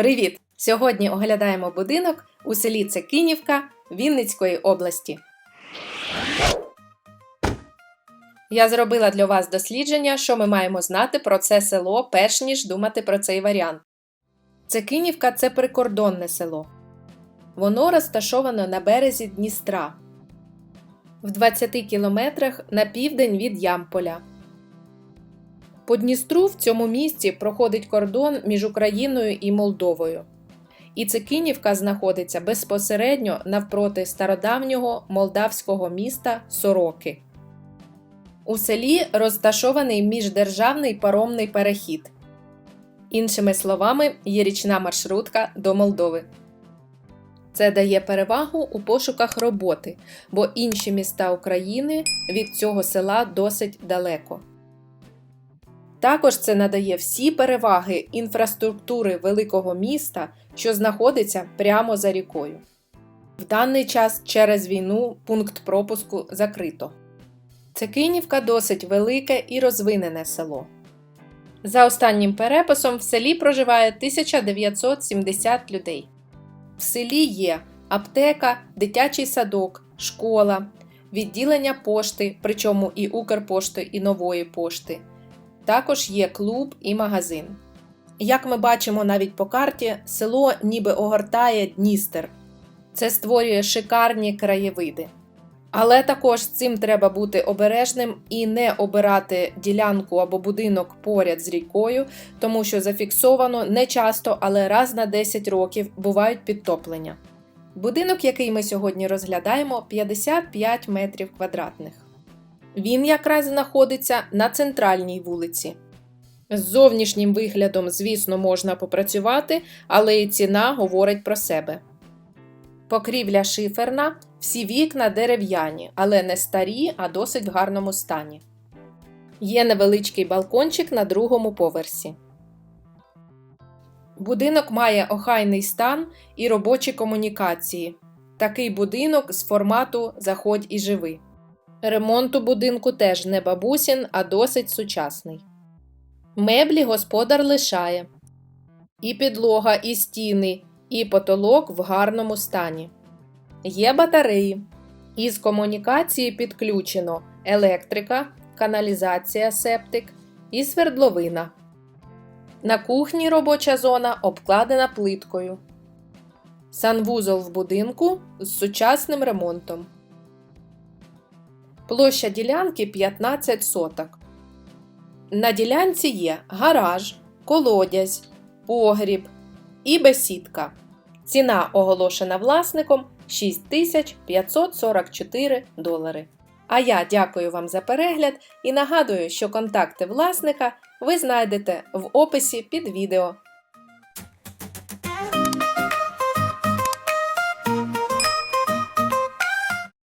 Привіт! Сьогодні оглядаємо будинок у селі Цекинівка Вінницької області. Я зробила для вас дослідження, що ми маємо знати про це село, перш ніж думати про цей варіант. Цекинівка це прикордонне село. Воно розташовано на березі Дністра в 20 кілометрах на південь від Ямполя. По Дністру в цьому місці проходить кордон між Україною і Молдовою. І Цикинівка знаходиться безпосередньо навпроти стародавнього молдавського міста Сороки. У селі розташований міждержавний паромний перехід. Іншими словами, є річна маршрутка до Молдови. Це дає перевагу у пошуках роботи, бо інші міста України від цього села досить далеко. Також це надає всі переваги інфраструктури великого міста, що знаходиться прямо за рікою. В даний час через війну пункт пропуску закрито. Цекинівка досить велике і розвинене село. За останнім переписом в селі проживає 1970 людей. В селі є аптека, дитячий садок, школа, відділення пошти, причому і Укрпошти, і нової пошти. Також є клуб і магазин. Як ми бачимо навіть по карті, село ніби огортає Дністер. Це створює шикарні краєвиди. Але також з цим треба бути обережним і не обирати ділянку або будинок поряд з рікою, тому що зафіксовано не часто, але раз на 10 років бувають підтоплення. Будинок, який ми сьогодні розглядаємо, 55 метрів квадратних. Він якраз знаходиться на центральній вулиці. З зовнішнім виглядом, звісно, можна попрацювати, але і ціна говорить про себе. Покрівля шиферна, всі вікна дерев'яні, але не старі, а досить в гарному стані. Є невеличкий балкончик на другому поверсі. Будинок має охайний стан і робочі комунікації. Такий будинок з формату Заходь і живи. Ремонт у будинку теж не бабусін, а досить сучасний. Меблі господар лишає. І підлога, і стіни, і потолок в гарному стані. Є батареї. Із комунікації підключено електрика, каналізація септик і свердловина. На кухні робоча зона обкладена плиткою. Санвузол в будинку з сучасним ремонтом. Площа ділянки 15 соток. На ділянці є гараж, колодязь, погріб і бесідка. Ціна оголошена власником 6544 долари. А я дякую вам за перегляд і нагадую, що контакти власника ви знайдете в описі під відео.